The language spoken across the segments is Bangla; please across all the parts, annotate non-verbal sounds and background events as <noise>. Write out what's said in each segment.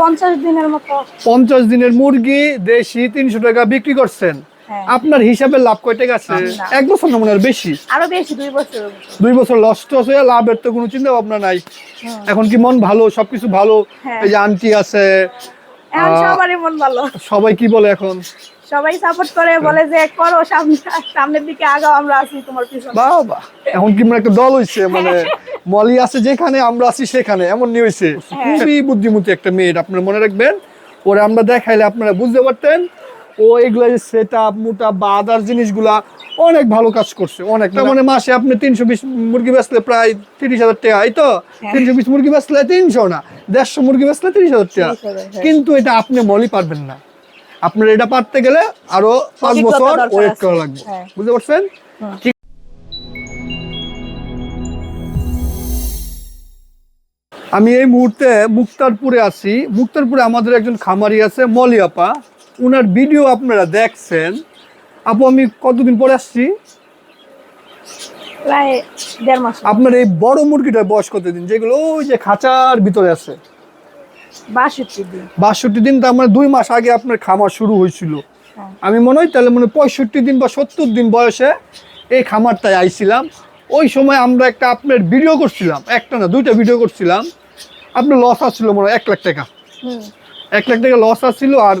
পঞ্চাশ দিনের মতো পঞ্চাশ দিনের মুরগি দেশি তিনশো টাকা বিক্রি করছেন। হ্যাঁ। আপনার হিসাবে লাভ কয় টাকা আছে? এক বছর না মনে হয় বেশি? আরও বেশি দুই বছর। দুই বছর লস টস হয়ে লাভের তো কোনো চিন্তা ভাবনা নাই। এখন কি মন ভালো? সবকিছু ভালো? হ্যাঁ। এই যে আন্টি আছে সবারই মন ভালো। সবাই কি বলে এখন? সবাই সাপোর্ট করে বলে যে করো সামনে সামনের দিকে আগাও আমরা আছি তোমার পিছনে। বাহ বাহ। এখন কি মানে একটা দল হইছে মানে মলি আছে যেখানে আমরা আছি সেখানে। এমন নিয়ে হইছে। হ্যাঁ। খুবই বুদ্ধিমতী একটা মেয়ে আপনারা মনে রাখবেন। ওরা আমরা দেখাইলে আপনারা বুঝতে পারতেন ও এগুলা যে সেট আপ মোটা বা আদার জিনিসগুলা অনেক ভালো কাজ করছে। অনেক। তার মানে মাসে আপনি তিনশো বিশ মুরগি বেচলে প্রায় তিরিশ হাজার টাকা এই তো? হ্যাঁ। তিনশো বিশ মুরগি বেচলে তিনশো না দেড়শো মুরগি বেচলে তিরিশ হাজার টাকা। 30,000, হ্যাঁ। কিন্তু এটা আপনি মলি পারবেন না। আপনার এটা পারতে গেলে আরও পাঁচ বছর ওয়েট করা লাগবে। বুঝতে পারছেন? আমি এই মুহূর্তে মুক্তারপুরে আছি। মুক্তারপুরে আমাদের একজন খামারি আছে মলিয়াপা উনার ভিডিও আপনারা দেখছেন। আপু আমি কতদিন পরে আসছি? আপনার এই বড় মুরগিটার বয়স কতদিন? যেগুলো ওই যে খাঁচার ভিতরে আছে। বাষট্টি দিন। বাষট্টি দিন তার মানে দুই মাস আগে আপনার খামার শুরু হয়েছিল। হ্যাঁ। আমি মনে হয় তাহলে মানে পঁয়ষট্টি দিন বা সত্তর দিন বয়সে এই খামারটায় আইছিলাম। ওই সময় আমরা একটা আপনার ভিডিও করছিলাম একটা না দুইটা ভিডিও করছিলাম। আপনার লস আসছিল মনে হয় এক লাখ টাকা। এক লাখ টাকা লস আসছিল আর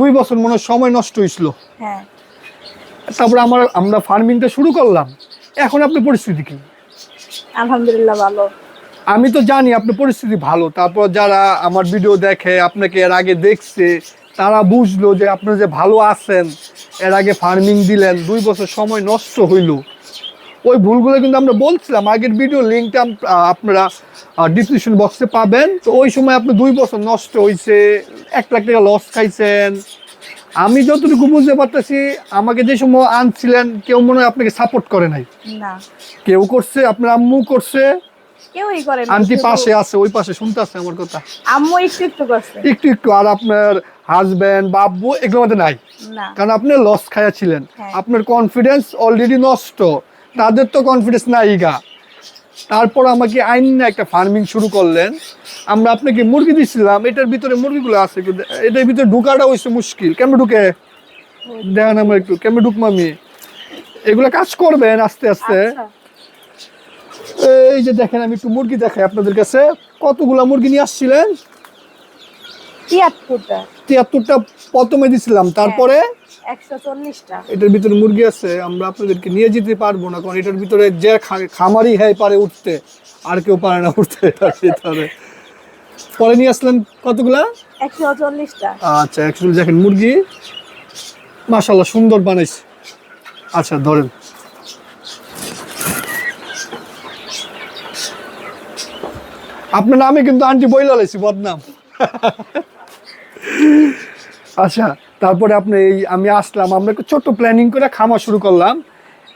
দুই বছর মনে হয় সময় নষ্ট হয়েছিল। হ্যাঁ। তারপরে আমার আমরা ফার্মিংটা শুরু করলাম। এখন আপনার পরিস্থিতি কি? আলহামদুলিল্লাহ ভালো। আমি তো জানি আপনার পরিস্থিতি ভালো। তারপর যারা আমার ভিডিও দেখে আপনাকে এর আগে দেখছে তারা বুঝলো যে আপনি যে ভালো আছেন এর আগে ফার্মিং দিলেন দুই বছর সময় নষ্ট হইল। ওই ভুলগুলো কিন্তু আমরা বলছিলাম। আগের ভিডিও লিঙ্কটা আপনারা ডিসক্রিপশন বক্সে পাবেন। তো ওই সময় আপনি দুই বছর নষ্ট হয়েছে এক লাখ টাকা লস খাইছেন। আমি যতটুকু বুঝতে পারতেছি আমাকে যে সময় আনছিলেন কেউ মনে হয় আপনাকে সাপোর্ট করে নাই। কেউ করছে আপনার আম্মু করছে। কেউই করে আন্টি পাশে আছে ওই পাশে শুনতেছে আমার কথা। আম্মু একটু একটু করছে। একটু একটু আর আপনার হাজবেন্ড বাব্বু এগুলোর মধ্যে নাই। কারণ আপনি লস খায়া ছিলেন হ্যাঁ। আপনার কনফিডেন্স অলরেডি নষ্ট। তাদের তো কনফিডেন্স নাই গা। তারপর আমাকে আইন না একটা ফার্মিং শুরু করলেন। আমরা আপনাকে মুরগি দিছিলাম এটার ভিতরে মুরগিগুলো আছে কিন্তু এটার ভিতরে ঢুকাটা হয়েছে মুশকিল। কেমন ঢুকে? দেখেন আমার একটু কেমন ঢুকবো আমি? এগুলো কাজ করবেন আস্তে আস্তে। আচ্ছা। এই যে দেখেন আমি একটু মুরগি দেখাই আপনাদের কাছে। কতগুলা মুরগি নিয়ে আসছিলেন? তিয়াত্তরটা। তিয়াত্তরটা প্রথমে দিছিলাম তারপরে? একশো এটার ভিতরে মুরগি আছে আমরা আপনাদেরকে নিয়ে যেতে পারব না কারণ এটার ভিতরে যে খামারি হ্যাঁ পারে উঠতে আর কেউ পারে না উঠতে এটার ভিতরে। পরে নিয়ে আসলেন কতগুলা? আচ্ছা অ্যাকচুয়ালি দেখেন মুরগি। মাশাল্লাহ সুন্দর বানাইছে। আচ্ছা ধরেন। আপনার নামে কিন্তু আন্টি বইলা লাইছি বদনাম। আচ্ছা তারপরে আপনি এই আমি আসলাম আমরা একটু ছোট্ট প্ল্যানিং করে খামার শুরু করলাম।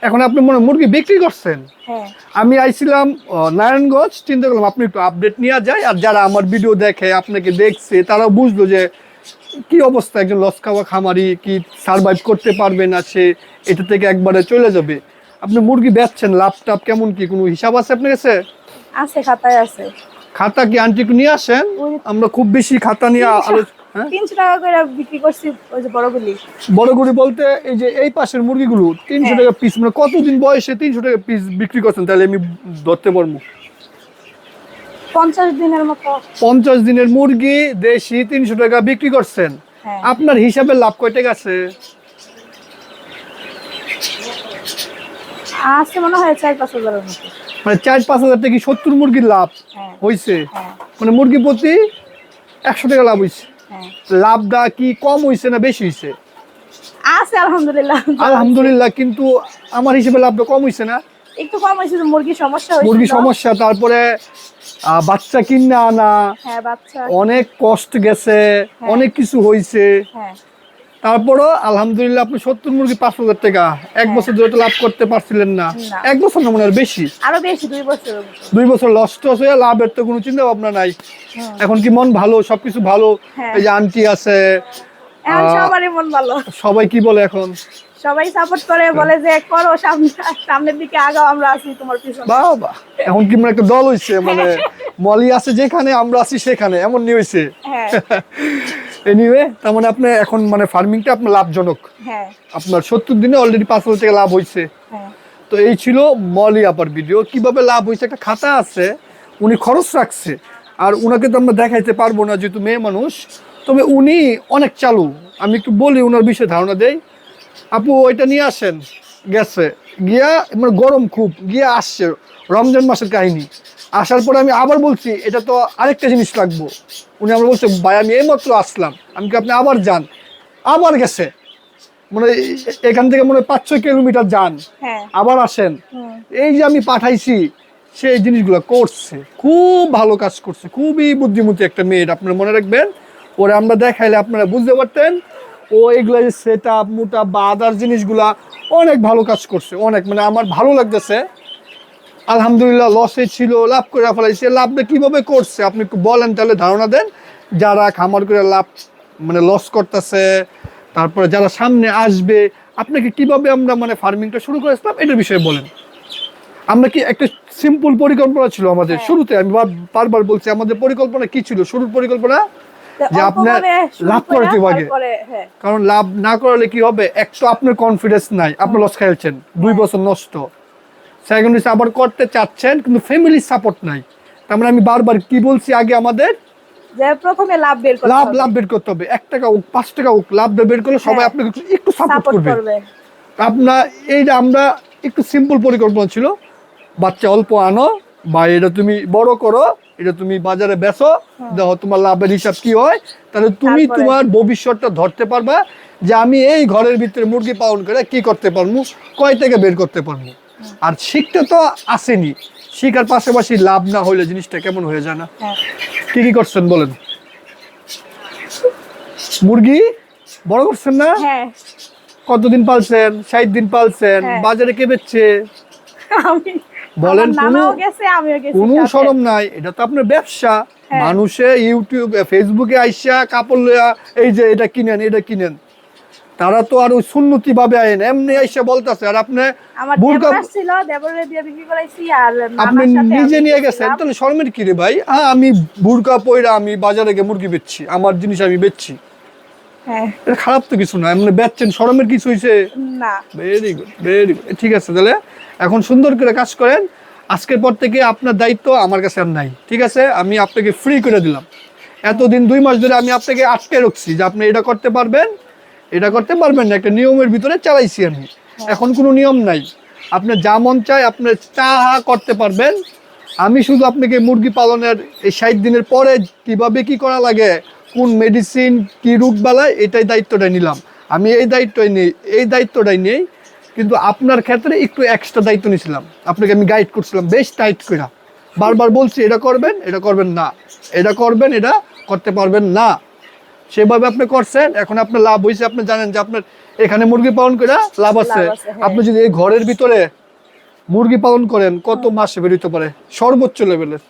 এখন আপনি মনে মুরগি বিক্রি করছেন? হ্যাঁ। আমি আইছিলাম নারায়ণগঞ্জ চিন্তা করলাম আপনি একটু আপডেট নিয়ে যায় আর যারা আমার ভিডিও দেখে আপনাকে দেখছে তারাও বুঝলো যে কি অবস্থা একজন লস খাওয়া খামারি কি সার্ভাইভ করতে পারবে না সে এটা থেকে একবারে চলে যাবে। আপনি মুরগি বেচছেন লাভ টাভ কেমন কি কোনো হিসাব আছে আপনার কাছে? আছে খাতায় আছে। খাতা কি আন্টি নিয়ে আসেন? আমরা খুব বেশি খাতা নিয়ে আলো- হ্যাঁ তিনশো টাকা করে বিক্রি করছি ওই যে বড়গুলি বড় গরু বলতে এই যে এই পাশের মুরগিগুলো তিনশো হ্যাঁ। টাকা পিস মানে কতদিন বয়সে তিনশো টাকা পিস বিক্রি করছেন? তাহলে আমি ধরতে পারব। পঞ্চাশ দিনের মতো। পঞ্চাশ দিনের মুরগি দেশি তিনশো টাকা বিক্রি করছেন। হ্যাঁ। আপনার হিসাবে লাভ কয় টাকা আছে আছে মনে হয় চার পাঁচ হাজারের মতো। মানে চার পাঁচ হাজার টাকা কি সত্তর মুরগির লাভ হ্যাঁ। হয়েছে হ্যাঁ। মানে মুরগি প্রতি একশো টাকা লাভ হয়েছে হ্যাঁ লাভটা কি কম হয়েছে না বেশি হয়েছে আছে আলহামদুলিল্লাহ। আলহামদুলিল্লাহ কিন্তু আমার হিসেবে লাভটা কম হইছে না? একটু কম হয়েছে যে মুরগির সমস্যা হয়েছিল মুরগি সমস্যা তারপরে আহ, বাচ্চা কিনা আনা হ্যাঁ বাচ্চা। অনেক কষ্ট গেছে হ্যাঁ। অনেক কিছু হইছে। হ্যাঁ। তারপরও আলহামদুলিল্লাহ আপনি সত্তর মুরগি পাঁচ হাজার টাকা এক বছর ধরে লাভ করতে পারছিলেন না। এক বছর না মনে হয় বেশি? আরও বেশি দুই বছর। দুই বছর লস টস হয়ে লাভের তো কোনো চিন্তা ভাবনা নাই এখন কি মন ভালো সবকিছু ভালো? হ্যাঁ। এই যে আন্টি আছে এখন সবারই মন ভালো। সবাই কি বলে এখন? সবাই সাপোর্ট করে বলে যে করো সামনের দিকে আগাও আমরা আছি তোমার পিছনে। বাবা এখন কি মানে একটা দল হইছে মানে মলি আছে যেখানে আমরা আছি সেখানে এমন নিয়ে হইছে। হ্যাঁ। <laughs> এনিওয়ে তার মানে আপনি এখন মানে ফার্মিংটা আপনার লাভজনক। হ্যাঁ। আপনার সত্তর দিনে অলরেডি পাঁচ হাজার টাকা লাভ হয়েছে হ্যাঁ। তো এই ছিল মলি আপার ভিডিও কীভাবে লাভ হয়েছে একটা খাতা আছে উনি খরচ রাখছে। আর উনাকে তো আমরা দেখাইতে পারব না যেহেতু মেয়ে মানুষ। তবে উনি অনেক চালু। আমি একটু বলি ওনার বিষয়ে ধারণা দেই। আপু ওইটা নিয়ে আসেন গেছে গিয়া মানে গরম খুব গিয়া আসছে রমজান মাসের কাহিনী। আসার পরে আমি আবার বলছি এটা তো আরেকটা জিনিস লাগবো। উনি আমার বলছে ভাই আমি এইমাত্র আসলাম। আমি কি আপনি আবার যান? আবার গেছে। মানে এখান থেকে মনে হয় পাঁচ ছয় কিলোমিটার যান। হ্যাঁ। আবার আসেন। এই যে আমি পাঠাইছি সেই জিনিসগুলো করছে। খুব ভালো কাজ করছে। খুবই বুদ্ধিমতী একটা মেয়ের আপনারা মনে রাখবেন। ওরে আমরা দেখাইলে আপনারা বুঝতে পারতেন ও এগুলো যে সেট আপ মোটা বা আদার জিনিসগুলা অনেক ভালো কাজ করছে অনেক। মানে আমার ভালো লাগতেছে। আলহামদুলিল্লাহ লসে ছিল লাভ করে ফেলাইছে। লাভটা কীভাবে করছে আপনি একটু বলেন তাহলে ধারণা দেন। যারা খামার করে লাভ মানে লস করতেছে তারপরে যারা সামনে আসবে আপনাকে কীভাবে আমরা মানে ফার্মিংটা শুরু করেছিলাম এটার বিষয়ে বলেন। আমরা কি একটা সিম্পল পরিকল্পনা ছিল আমাদের হ্যাঁ। শুরুতে? আমি বারবার বলছি আমাদের পরিকল্পনা কি ছিল? শুরুর পরিকল্পনা যে আপনার লাভ করে করতে হবে। তারপরে, হ্যাঁ। কারণ লাভ না করলে কি হবে? এক তো আপনার কনফিডেন্স নাই আপনি লস খেলছেন দুই হ্যাঁ। বছর নষ্ট। সেকেন্ড হচ্ছে আবার করতে চাচ্ছেন কিন্তু ফ্যামিলি সাপোর্ট নাই। তার মানে আমি বারবার কি বলছি আগে আমাদের? যে প্রথমে লাভ বের করতে লাভ লাভ বের করতে হবে। এক টাকা হোক পাঁচ টাকা হোক লাভ বের করলে সবাই হ্যাঁ। আপনাকে একটু- সাপোর্ট করবে। আপনার এই যে আমরা একটু সিম্পল পরিকল্পনা ছিল বাচ্চা অল্প আনো বা এটা তুমি বড় করো এটা তুমি বাজারে বেচো দেখো তোমার লাভের হিসাব কি হয়। তাহলে তুমি তোমার ভবিষ্যৎটা ধরতে পারবা যে আমি এই ঘরের ভিতরে মুরগি পালন করে কি করতে পারব কয় থেকে বের করতে পারব। আর শিখতে তো আসেনি। শিখার পাশাপাশি লাভ না হইলে জিনিসটা কেমন হয়ে যায় না। হ্যাঁ। কি কি করছেন বলেন? মুরগি বড় করছেন না? হ্যাঁ। কতদিন পালছেন? ষাট দিন পালছেন? হ্যাঁ। বাজারে কে বেচছে? আমি বলেন কোনো। সরম নাই এটা তো আপনার ব্যবসা। হ্যাঁ। মানুষে ইউটিউব ফেসবুকে আইসা কাপড় লইয়া এই যে এটা কিনেন এটা কিনেন। তারা তো আর ওই সুন্নতি ভাবে আইন এমনি আইসা বলতেছে আর আপনি আপনি নিজে আমি নিয়ে গেছেন। তাহলে শর্মের কি রে ভাই? হ্যাঁ আমি বুরকা পইরা আমি বাজারে গিয়ে মুরগি বেচছি আমার জিনিস আমি বেচছি। হ্যাঁ। খারাপ তো কিছু না এমনি বেচছেন শরমের কিছু হয়েছে না। ভেরি গুড ভেরি গুড ঠিক আছে তাহলে। এখন সুন্দর করে কাজ করেন। আজকের পর থেকে আপনার দায়িত্ব আমার কাছে আর নাই। ঠিক আছে? আমি আপনাকে ফ্রি করে দিলাম। এতদিন দুই মাস ধরে আমি আপনাকে আটকে রাখছি যে আপনি এটা করতে পারবেন, এটা করতে পারবেন না, একটা নিয়মের ভিতরে চালাইছি আমি। এখন কোনো নিয়ম নাই। আপনার যা মন চায় আপনি চাহা করতে পারবেন। আমি শুধু আপনাকে মুরগি পালনের এই ষাট দিনের পরে কীভাবে কি করা লাগে, কোন মেডিসিন কি রোগ বালায় এটাই দায়িত্বটা নিলাম। আমি এই দায়িত্বই নেই, এই দায়িত্বটাই নেই কিন্তু আপনার ক্ষেত্রে একটু এক্সট্রা দায়িত্ব নিয়েছিলাম। আপনাকে আমি গাইড করছিলাম বেশ টাইট করে বারবার বলছি এটা করবেন এটা করবেন না। এটা করবেন এটা করতে পারবেন না। সেভাবে আপনি করছেন এখন আপনার লাভ হয়েছে আপনি জানেন যে আপনার এখানে মুরগি পালন করে লাভ আছে। হ্যাঁ। আপনি যদি এই ঘরের ভিতরে মুরগি পালন করেন কত মাসে বেরোতে পারে? সর্বোচ্চ লেভেলের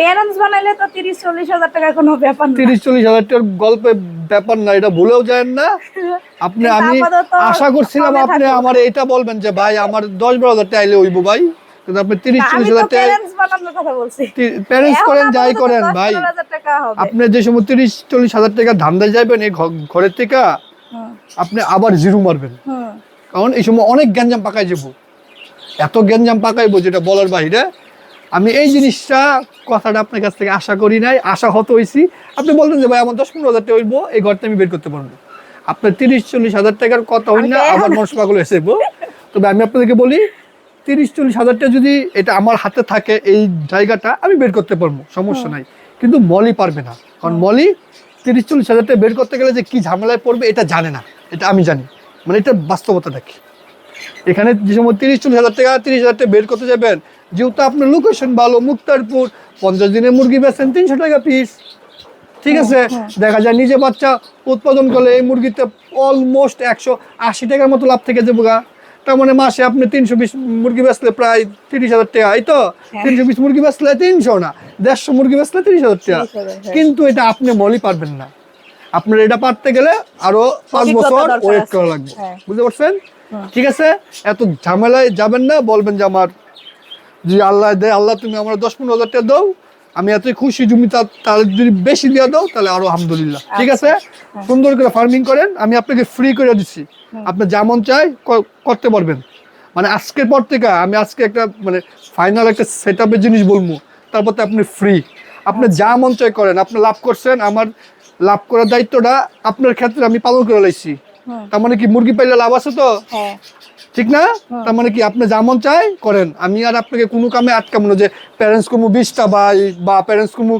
প্যারেন্টস বানাইলে তো তিরিশ চল্লিশ হাজার টাকা কোনো ব্যাপার না। তিরিশ চল্লিশ হাজার টাকার গল্পে ব্যাপার না এটা ভুলেও যায় না। আপনি আমি আশা করছিলাম আপনি আমার এটা বলবেন যে ভাই আমার দশ বারো হাজার টাকা হইব ভাই। কিন্তু আপনি তিরিশ চল্লিশ হাজার টাকা প্যারেন্টস বানানোর কথা বলছি। প্যারেন্টস করেন যাই করেন ভাই। আপনি যে সময় তিরিশ চল্লিশ হাজার টাকা ধান্দায় যাবেন এই ঘরের থেকে আপনি আবার জিরো মারবেন। কারণ এই সময় অনেক গ্যাঞ্জাম পাকাই যাব। এত গ্যাঞ্জাম পাকাইবো যেটা বলার বাইরে আমি এই জিনিসটা কথাটা আপনার কাছ থেকে আশা করি নাই আশা হত হয়েছি আপনি বলতেন যে ভাই আমার দশ পনেরো হাজার টাকা হইব এই ঘরটা আমি বের করতে পারব। আপনার তিরিশ চল্লিশ হাজার টাকার কথা হই না আমি তো- আবার মানুষ পাগল এসে তবে আমি আপনাদেরকে বলি তিরিশ চল্লিশ হাজার টাকা যদি এটা আমার হাতে থাকে এই জায়গাটা আমি বের করতে পারব সমস্যা নাই। কিন্তু মলি পারবে না। কারণ মলি তিরিশ চল্লিশ হাজার টাকা বের করতে গেলে যে কি ঝামেলায় পড়বে এটা জানে না। এটা আমি জানি। মানে এটা বাস্তবতা কি? এখানে যে সময় তিরিশ চল্লিশ হাজার টাকা তিরিশ হাজার টাকা বের করতে যাবেন যেহেতু আপনার লোকেশন ভালো মুক্তারপুর পঞ্চাশ দিনের মুরগি বেচেন তিনশো টাকা পিস ঠিক আছে? দেখা যায় নিজে বাচ্চা উৎপাদন করলে এই মুরগিতে অলমোস্ট একশো আশি টাকার মতো লাভ থেকে যাব গা। তার মানে মাসে আপনি তিনশো বিশ মুরগি বেচলে প্রায় তিরিশ হাজার টাকা এই তো? হ্যাঁ। তিনশো বিশ মুরগি বেচলে তিনশো না দেড়শো মুরগি বেচলে তিরিশ হাজার টাকা। 30,000, হ্যাঁ। কিন্তু এটা আপনি মলই পারবেন না। আপনার এটা পারতে গেলে আরও পাঁচ বছর ওয়েট করা লাগবে। হ্যাঁ। বুঝতে পারছেন। ঠিক আছে? এত ঝামেলায় যাবেন না বলবেন যে আমার যে আল্লাহ দে আল্লাহ তুমি আমার দশ পনেরো হাজার টাকা দাও আমি এতই খুশি জমি তার যদি বেশি দিয়ে দাও তাহলে আরও আলহামদুলিল্লাহ। ঠিক আছে? হ্যাঁ। সুন্দর করে ফার্মিং করেন আমি আপনাকে ফ্রি করে দিচ্ছি। আপনি যেমন চাই করতে পারবেন। মানে আজকের পর থেকে আমি আজকে একটা মানে ফাইনাল একটা সেট আপের জিনিস বলব। তারপর তো আপনি ফ্রি আপনি যা মন চাই করেন। আপনি লাভ করছেন আমার লাভ করার দায়িত্বটা আপনার ক্ষেত্রে আমি পালন করে লাইছি। তার মানে কি মুরগি পাইলে লাভ আছে তো? হ্যাঁ। ঠিক না? তার মানে কি আপনি যেমন চাই করেন। আমি আর আপনাকে কোনো কামে আটকাবো না যে প্যারেন্টস কমু বিশটা বা বা প্যারেন্টস কমু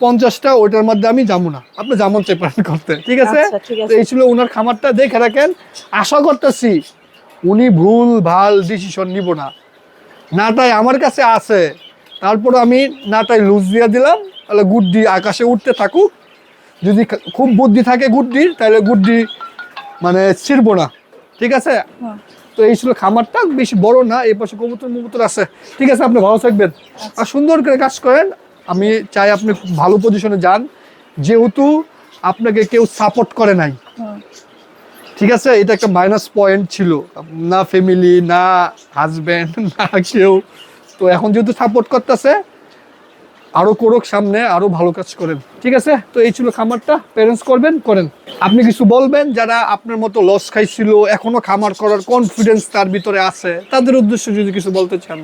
পঞ্চাশটা ওইটার মধ্যে আমি যাব না। আপনি যেমন চাই পারেন করতে। ঠিক আছে? আচ্ছা, ঠিক আছে। তো এই ছিল ওনার খামারটা। দেখে রাখেন। আশা করতেছি উনি ভুল ভালো ডিসিশন নিব না। নাটাই আমার কাছে আছে। তারপর আমি নাটাই লুজ দিয়ে দিলাম। তাহলে গুড্ডি আকাশে উঠতে থাকুক। যদি খুব বুদ্ধি থাকে গুড্ডির তাহলে গুড্ডি মানে ছিড়ব না। ঠিক আছে? তো এই ছিল খামারটা বেশি বড় না এই পাশে কবুতর মবুতর আছে। ঠিক আছে আপনি ভালো থাকবেন। আর সুন্দর করে কাজ করেন আমি চাই আপনি খুব ভালো পজিশনে যান। যেহেতু আপনাকে কেউ সাপোর্ট করে নাই। ঠিক আছে এটা একটা মাইনাস পয়েন্ট ছিল। না ফ্যামিলি না হাজব্যান্ড <laughs> না কেউ। তো এখন যেহেতু সাপোর্ট করতেছে আরও করুক সামনে আরও ভালো কাজ করেন। ঠিক আছে? তো এই ছিল খামারটা। প্যারেন্টস করবেন করেন। আপনি কিছু বলবেন? যারা আপনার মতো লস খাইছিল এখনও খামার করার কনফিডেন্স তার ভিতরে আছে তাদের উদ্দেশ্যে যদি কিছু বলতে চান।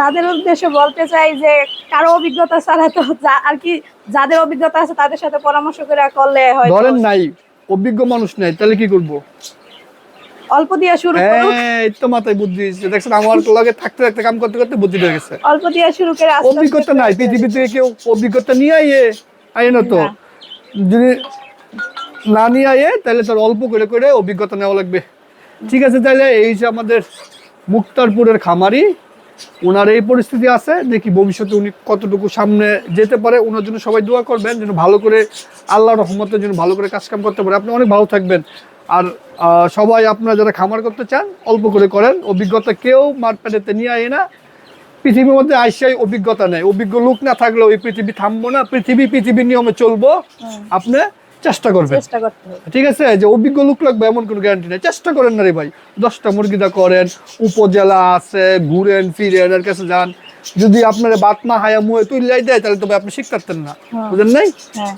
তাদের উদ্দেশ্যে বলতে চাই যে কারও অভিজ্ঞতা ছাড়া তো আর কি যাদের অভিজ্ঞতা আছে তাদের সাথে পরামর্শ করে করলে হয়তো ধরেন নাই অভিজ্ঞ মানুষ নাই তাহলে কি করব? অল্প দিয়ে শুরু করুক। এই তো মাথায় বুদ্ধি। দেখছেন আমার লগে থাকতে থাকতে কাম করতে করতে বুদ্ধি গেছে। অল্প দিয়ে শুরু করে আস্তে অভিজ্ঞতা নাই করে- পৃথিবী থেকে কেউ অভিজ্ঞতা নিয়ে আইয়ে আইয়ে না তো। যদি না নিয়ে আইয়ে তাহলে তার অল্প করে করে অভিজ্ঞতা নেওয়া লাগবে। ঠিক আছে তাহলে এই যে আমাদের মুক্তারপুরের খামারি ওনার এই পরিস্থিতি আছে দেখি ভবিষ্যতে উনি কতটুকু সামনে যেতে পারে। ওনার জন্য সবাই দোয়া করবেন যেন ভালো করে আল্লাহ রহমতের জন্য ভালো করে কাজ কাম করতে পারে। আপনি অনেক ভালো থাকবেন। আর সবাই আপনারা যারা খামার করতে চান অল্প করে করেন। অভিজ্ঞতা কেউ মারপ্যাটেতে নিয়ে আয় না। পৃথিবীর মধ্যে আইসাই অভিজ্ঞতা নেই। অভিজ্ঞ লোক না থাকলে ওই পৃথিবী থামবো না। পৃথিবী পৃথিবীর নিয়মে চলবো। আপনি চেষ্টা করবেন। ঠিক আছে? যে অভিজ্ঞ লোক লাগবে এমন কোনো গ্যারান্টি নেই। চেষ্টা করেন না রে ভাই। দশটা মুরগিদা করেন উপজেলা আছে ঘুরেন ফিরেন এর কাছে যান। যদি আপনার বাতমা হায়া মুয়ে তুই লাই দেয় তাহলে তবে আপনি শিখতে পারতেন না। হ্যাঁ। বুঝেন নাই? হ্যাঁ।